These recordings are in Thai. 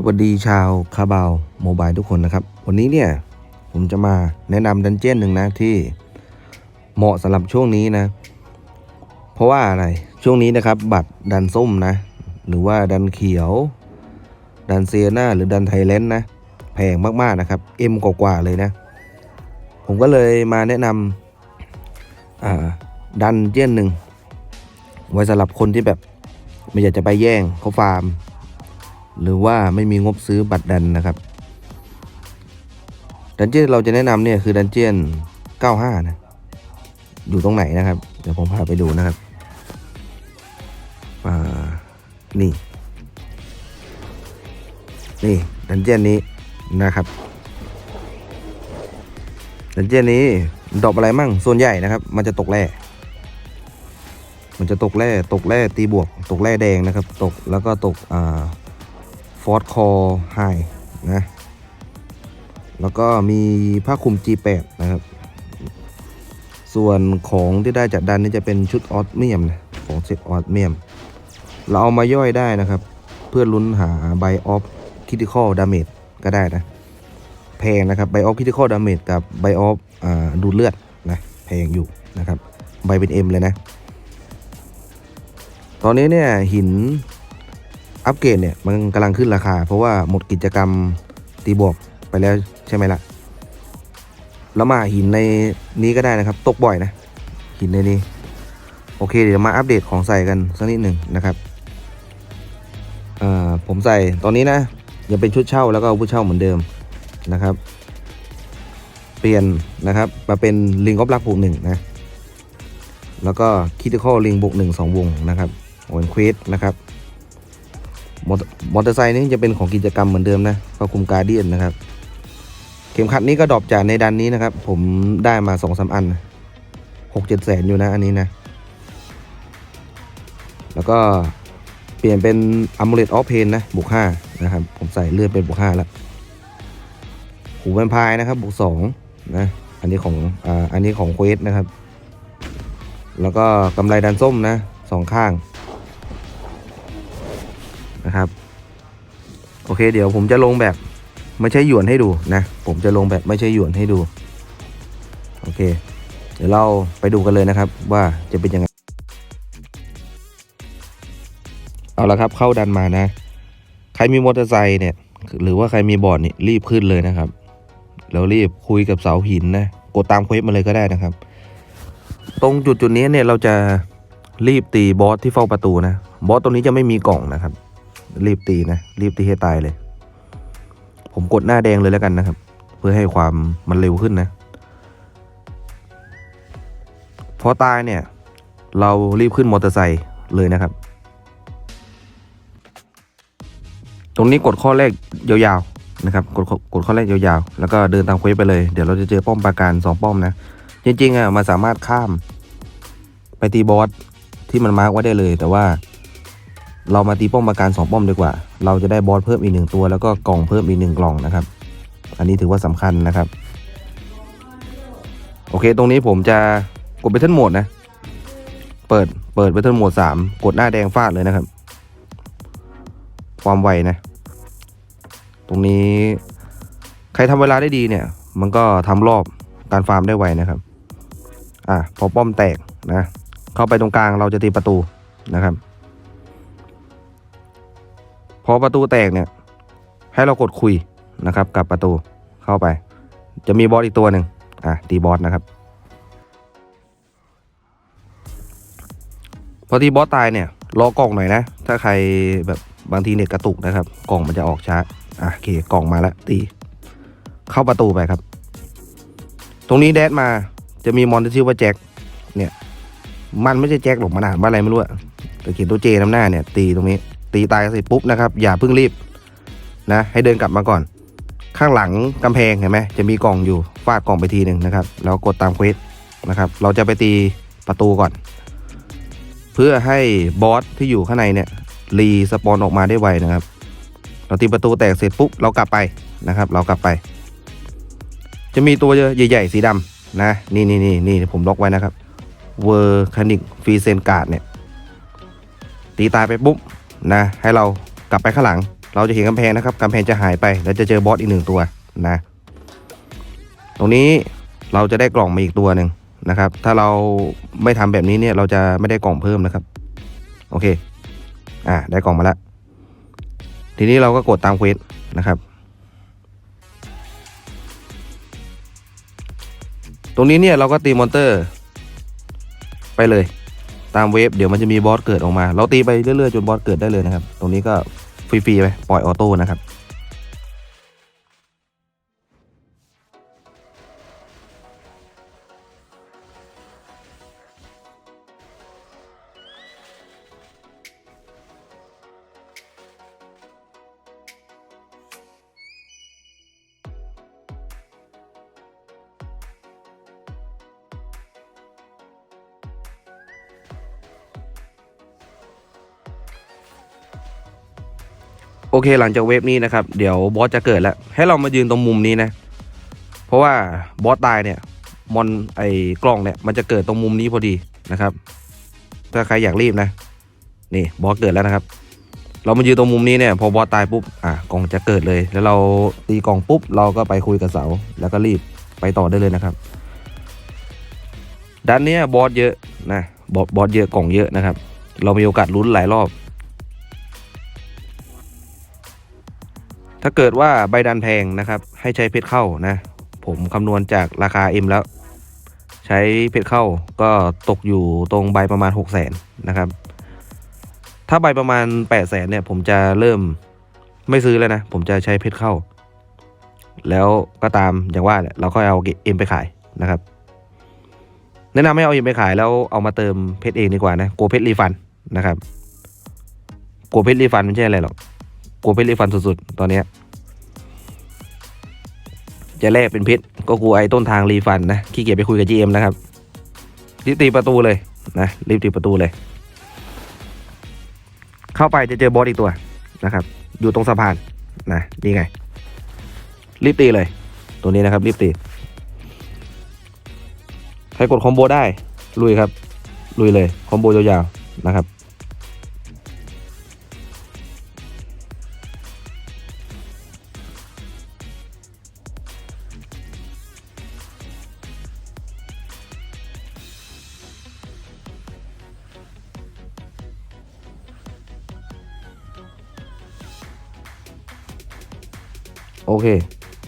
สวัสดีชาวคาบาวโมบายทุกคนนะครับ วันนี้เนี่ย ผมจะมาแนะนำดันเจี้ยนหนึ่งนะที่เหมาะสำหรับช่วงนี้นะ เพราะว่าอะไรช่วงนี้นะครับ บัตรดันส้มนะ หรือว่าดันเขียว ดันเซียนาหรือดันไทยแลนด์นะแพงมากๆนะครับเอ็มกว่าๆเลยนะ ผมก็เลยมาแนะนำดันเจี้ยนหนึ่งไว้สำหรับคนที่แบบ ไม่อยากจะไปแย่งเขาฟาร์ม หรือว่าไม่มีงบซื้อบัตรดันนะครับ ดันเจียนเราจะแนะนำเนี่ยคือดันเจียน 95 นะ อยู่ตรงไหนนะครับ เดี๋ยวผมพาไปดูนะครับนี่ นี่ดันเจียนนี้นะครับดันเจียนนี้ดอกอะไรมั่งส่วนใหญ่นะครับ มันจะตกแร่มันจะตกแร่ตกแร่ตีบวก ตกแร่แดงนะครับ ตกแล้วก็ตกอ่า ฟอร์ดคอไฮนะ แล้วก็มีผ้าคลุม G8 นะครับ ส่วนของที่ได้จากดันนี่จะเป็นชุดออสเมียมนะของเซตออสเมียม เราเอามาย่อยได้นะครับ เพื่อลุ้นหาไบออฟคิติคอลดาเมจก็ได้นะ แพงนะครับไบออฟคิติคอลดาเมจกับไบออฟดูดเลือดนะแพงอยู่นะครับใบเป็น M เลยนะ ตอนนี้เนี่ยหิน อัปเกรดเนี่ยมันกำลังขึ้นราคา เพราะว่าหมดกิจกรรมตีบวกไปแล้วใช่ไหมล่ะ แล้วมาหินในนี้ก็ได้นะครับ ตกบ่อยนะ หินในนี้ โอเค เดี๋ยวมาอัปเดตของใส่กันสักนิดหนึ่งนะครับผมใส่ตอนนี้นะยังเป็นชุดเช่าแล้วก็ผู้เช่าเหมือนเดิมนะครับ เปลี่ยนนะครับมาเป็นลิงออฟลักบวกหนึ่งนะแล้วก็คิติคอลลิงบวกหนึ่งสองวงนะครับเป็นเควสนะครับ มอเตอร์ไซค์นี่จะเป็นของกิจกรรมเหมือนเดิมนะก็คุมการเดียนนะครับ เข็มขัดนี้ก็ดรอปจากในดันนี้นะครับ ผมได้มาสองสามอันหกเจ็ดแสนอยู่นะอันนี้นะ แล้วก็เปลี่ยนเป็นอัม l เลตออฟเพนนะบวกห้านะครับ ผมใส่เลื่อดเป็นบวกห้าแล้วหูแวมพายนะครับบวกสองนะ อันนี้ของอ่าอันนี้ของเควสนะครับ แล้วก็กำไรดันส้มนะสองข้าง นะครับ โอเค เดี๋ยวผมจะลงแบบไม่ใช่หยวนให้ดูนะ ผมจะลงแบบไม่ใช่หยวนให้ดู โอเค เดี๋ยวเราไปดูกันเลยนะครับว่าจะเป็นยังไง เอาละครับเข้าดันมานะ ใครมีมอเตอร์ไซค์เนี่ย หรือว่าใครมีบอร์ดนี่รีบขึ้นเลยนะครับแล้วรีบคุยกับเสาหินนะ กดตามเควสมาเลยก็ได้นะครับ ตรงจุดจุดนี้เนี่ยเราจะรีบตีบอสที่เฝ้าประตูนะ บอสตรงนี้จะไม่มีกล่องนะครับ รีบตีนะรีบตีให้ตายเลย ผมกดหน้าแดงเลยแล้วกันนะครับ เพื่อให้ความมันเร็วขึ้นนะพอตายเนี่ย เรารีบขึ้นมอเตอร์ไซค์เลยนะครับ ตรงนี้กดข้อแรกยาวๆนะครับกดกดข้อแรกยาวๆ แล้วก็เดินตามเควสไปเลย เดี๋ยวเราจะเจอป้อมปราการสองป้อมนะ จริงๆอะมันสามารถข้ามไปตีบอสที่มันมาร์กไว้ได้เลย แต่ว่า เรามาตีป้อมปราการสองป้อมดีกว่า เราจะได้บอสเพิ่มอีกหนึ่งตัว แล้วก็กล่องเพิ่มอีกหนึ่งกล่องนะครับ อันนี้ถือว่าสำคัญนะครับ โอเค ตรงนี้ผมจะกดเบทเทิลโหมดนะ เปิด เปิดเบทเทิลโหมดสามกดหน้าแดงฟาดเลยนะครับ ความไวนะ ตรงนี้ใครทำเวลาได้ดีเนี่ย มันก็ทำรอบการฟาร์มได้ไวนะครับ อะ พอป้อมแตกนะ เข้าไปตรงกลางเราจะตีประตูนะครับ อประตูแตกเนี่ย ให้เรากดคุยนะครับ กับประตูเข้าไป จะมีบอสอีกตัวหนึ่งอะตีบอสนะครับ พอตีบอสตายเนี่ยรอกล่องหน่อยนะ ถ้าใครแบบบางทีเน็ตกระตุกนะครับ กล่องมันจะออกช้าอะโอเคกล่องมาแล้วตี เข้าประตูไปครับ ตรงนี้แดดมาจะมีมอนที่ชื่อว่าแจ็คเนี่ย มันไม่ใช่แจ็คหรอกมันอ่านว่าอะไรไม่รู้อะแต่เขียนตัวเจน้ำหน้าเนี่ย ตีตรงนี้ ตีตายเสร็จปุ๊บนะครับอย่าเพิ่งรีบนะให้เดินกลับมาก่อน ข้างหลังกำแพงเห็นไหมจะมีกล่องอยู่ฟาดกล่องไปทีหนึ่งนะครับแล้วกดตามเควสนะครับเราจะไปตีประตูก่อน เพื่อให้บอสที่อยู่ข้างในเนี่ยรีสปอนออกมาได้ไวนะครับ เราตีประตูแตกเสร็จปุ๊บเรากลับไปนะครับ เรากลับไป จะมีตัวใหญ่ๆสีดำนะนี่นี่นี่นี่ผมล็อกไว้นะครับเวอร์คานิกฟรีเซนการ์ดเนี่ยตีตายไปปุ๊บ นะให้เรากลับไปข้างหลัง เราจะเห็นกำแพงนะครับกำแพงจะหายไปแล้วจะเจอบอสอีกหนึ่งตัวนะ ตรงนี้เราจะได้กล่องมาอีกตัวหนึ่งนะครับ ถ้าเราไม่ทำแบบนี้เนี่ยเราจะไม่ได้กล่องเพิ่มนะครับ โอเค อ่าได้กล่องมาแล้วทีนี้เราก็กดตามเควสนะครับ ตรงนี้เนี่ยเราก็ตีมอนเตอร์ ไปเลย ตามเวฟเดี๋ยวมันจะมีบอสเกิดออกมา เราตีไปเรื่อยๆจนบอสเกิดได้เลยนะครับ ตรงนี้ก็ฟรีๆไปปล่อยออโต้นะครับ โอเคหลังจากเวฟนี้นะครับ เดี๋ยวบอสจะเกิดแล้ว ให้เรามายืนตรงมุมนี้นะ เพราะว่าบอสตายเนี่ยมอนไอ้กล้องเนี่ยมันจะเกิดตรงมุมนี้พอดีนะครับ ถ้าใครอยากรีบนะ นี่บอสเกิดแล้วนะครับ เรามายืนตรงมุมนี้เนี่ย พอบอสตายปุ๊บอะกล่องจะเกิดเลย แล้วเราตีกล่องปุ๊บ เราก็ไปคุยกับเสาแล้วก็รีบไปต่อได้เลยนะครับด้านเนี้ยบอสเยอะนะบอสบอสเยอะกล่องเยอะนะครับ เรามีโอกาสลุ้นหลายรอบ ถ้าเกิดว่าใบดันแพงนะครับ ให้ใช้เพชรเข้านะ ผมคำนวณจากราคา M แล้ว ใช้เพชรเข้าก็ตกอยู่ตรงใบประมาณ 6 0 0 0 0นนะครับ ถ้าใบประมาณ 8 0 0 0 0นเนี่ย ผมจะเริ่มไม่ซื้อแล้วนะ ผมจะใช้เพชรเข้า แล้วก็ตามอย่างว่าแหละเราก็เอาเอ็มไปขายนะครับ แนะนำให้เอาเอ็มไปขายแล้วเอามาเติมเพชรเองดีกว่านะกลัวเพชรรีฟันนะครับกลัวเพชรรีฟันไม่ใช่อะไรหรอก กลัวเพชรรีฟันสุดๆ ตอนเนี้ยจะแลกเป็นเพชรก็กลัวไอ้ต้นทางรีฟันนะขี้เกียจไปคุยกับ GM นะครับรีบตีประตูเลยนะรีบตีประตูเลย เข้าไปจะเจอบอสอีกตัวนะครับ อยู่ตรงสะพานนะนี่ไง รีบตีเลย ตัวนี้นะครับ รีบตีใครกดคอมโบได้ลุยครับลุยเลยคอมโบยาวๆนะครับ โอเค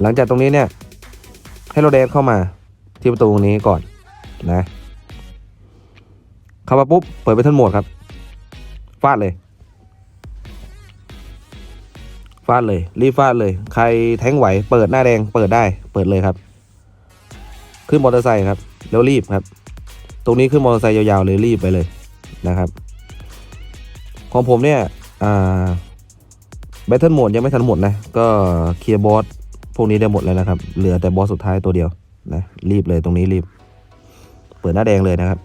หลังจากตรงนี้เนี่ย ให้เราเดินเข้ามาที่ประตูตรงนี้ก่อนนะ เข้ามาปุ๊บ เปิดไปทั้งโหมดครับ ฟาดเลย ฟาดเลย รีฟาดเลย ใครแทงไหว เปิดหน้าแดง เปิดได้ เปิดเลยครับ ขึ้นมอเตอร์ไซค์ครับ แล้วรีบครับ ตรงนี้ขึ้นมอเตอร์ไซค์ยาวๆเลยรีบไปเลยนะครับ ของผมเนี่ย อ่า แบทเทิลโหมดยังไม่ทันหมดนะ ก็เคลียร์บอสพวกนี้ได้หมดแล้วนะครับ เหลือแต่บอสสุดท้ายตัวเดียวนะ รีบเลยตรงนี้รีบ เปิดหน้าแดงเลยนะครับ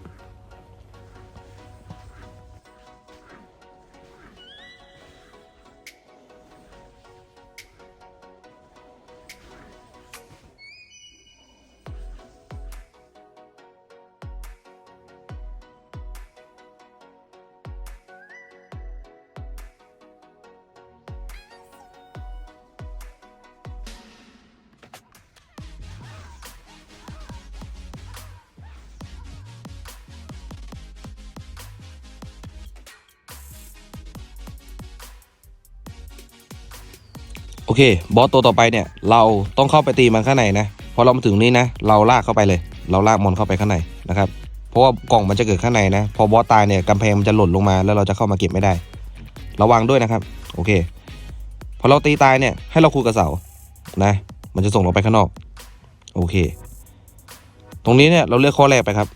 โอเค บอสตัวต่อไปเนี่ย เราต้องเข้าไปตีมันข้างในนะ พอเรามาถึงนี้นะ เราลากเข้าไปเลย เราลากมอนเข้าไปข้างในนะครับ เพราะว่ากล่องมันจะเกิดข้างในนะ พอบอสตายเนี่ยกำแพงมันจะหล่นลงมาแล้วเราจะเข้ามาเก็บไม่ได้ ระวังด้วยนะครับ โอเค พอเราตีตายเนี่ย ให้เราคูกับเสา นะ มันจะส่งเราไปข้างนอก โอเค ตรงนี้เนี่ยเราเลือกข้อแรกไปครับ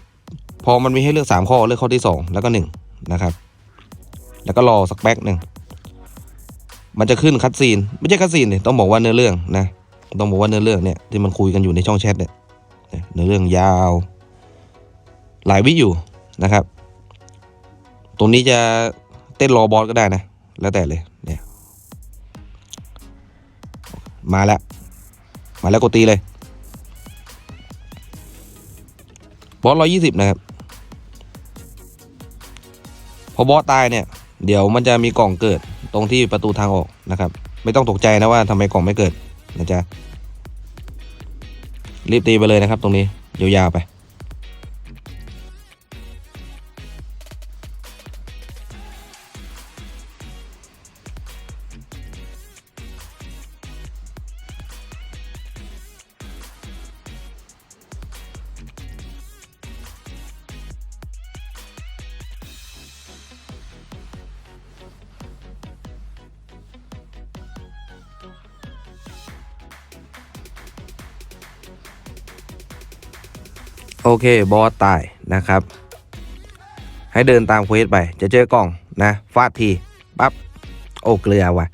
พอมันมีให้เลือกสามข้อ เลือกข้อที่สองแล้วก็หนึ่งนะครับ แล้วก็รอสักแป๊กหนึ่ง มันจะขึ้นคัดซีน ไม่ใช่คัดซีนเนี่ยต้องบอกว่าเนื้อเรื่องนะ ต้องบอกว่าเนื้อเรื่องเนี่ยที่มันคุยกันอยู่ในช่องแชทเนี่ยเนื้อเรื่องยาว หลายวิอยู่นะครับ ตรงนี้จะเต้นรอบอสก็ได้นะ แล้วแต่เลยเนี่ยมาแล้ว มาแล้วกดตีเลย บอสร้อยี่สิบนะครับ พอบอสตายเนี่ย เดี๋ยวมันจะมีกล่องเกิด ตรงที่ประตูทางออกนะครับ ไม่ต้องตกใจนะว่าทำไมกล่องไม่เกิดนะจ๊ะรีบตีไปเลยนะครับ ตรงนี้ยาวๆไป เคบอสตายนะครับ ให้เดินตามเควสไป จะเจอกล่องนะฟาดทีปั๊บโอ้เกลือว่ะ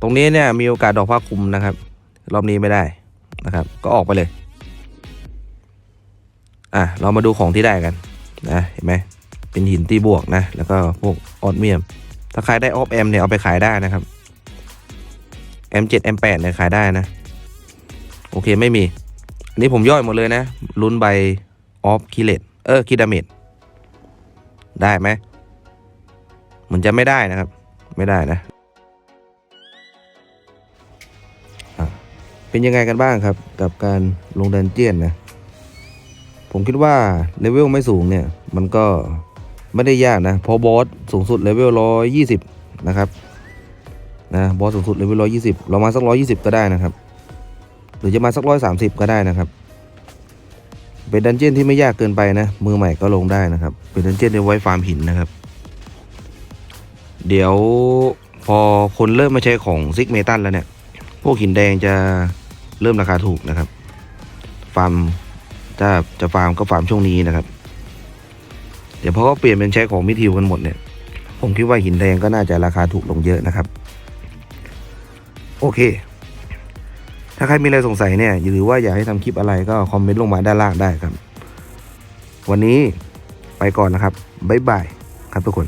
ตรงนี้เนี่ยมีโอกาสดอกผ้าคลุมนะครับ รอบนี้ไม่ได้นะครับ ก็ออกไปเลย อะเรามาดูของที่ได้กันนะเห็นไหมเป็นหินตีบวกนะ แล้วก็พวกออดเมียม ถ้าใครได้ออฟแอมเนี่ยเอาไปขายได้นะครับ M7 M8 เนี่ยขายได้นะ โอเคไม่มี อันนี้ผมย่อยหมดเลยนะลุ้นใบออฟคิเลตเออคิดาเมดได้ไหมเหมือนจะไม่ได้นะครับ ไม่ได้นะะเป็นยังไงกันบ้างครับ กับการลงดันเจียนนะ ผมคิดว่าเลเวลไม่สูงเนี่ย มันก็ไม่ได้ยากนะพอบอสสูงสุดเลเวลร้อยยี่สิบนะครับนะบอสสูงสุดเลเวลร้อยยี่สิบเรามาสักร้อยยี่สิบก็ได้นะครับ หรือจะมาสักร้อยสามสิบก็ได้นะครับ เป็นดันเจี้ยนที่ไม่ยากเกินไปนะ มือใหม่ก็ลงได้นะครับ เป็นดันเจี้ยนที่ไว้ฟาร์มหินนะครับ เดี๋ยวพอคนเริ่มมาใช้ของซิกเมตันแล้วเนี่ย พวกหินแดงจะเริ่มราคาถูกนะครับ ฟาร์มถ้าจะฟาร์มก็ฟาร์มช่วงนี้นะครับ เดี๋ยวพอเขาเปลี่ยนเป็นใช้ของมิทิวกันหมดเนี่ย ผมคิดว่าหินแดงก็น่าจะราคาถูกลงเยอะนะครับ โอเค ถ้าใครมีอะไรสงสัยเนี่ยหรือว่าอยากให้ทำคลิปอะไรก็คอมเมนต์ลงมาด้านล่างได้ครับ วันนี้ไปก่อนนะครับบ๊ายบายครับทุกคน